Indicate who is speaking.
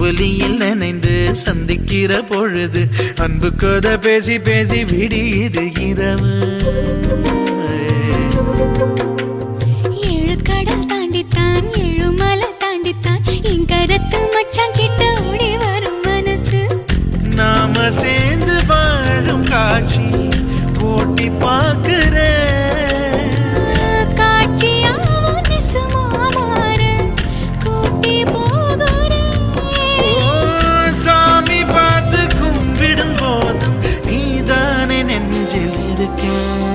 Speaker 1: அம்புலியில் நினைந்து சந்திக்கிற பொழுது அன்பு கதை பேசி பேசி விடியுது இரவு.
Speaker 2: ஏழு கடல் தாண்டித்தான் ஏழு மலை தாண்டித்தான் என் கருத்து மச்சான் கிட்ட ஓடி வரும் மனசு.
Speaker 1: நாம சேர்ந்து வாழும் காட்சி போட்டி பார்க்க again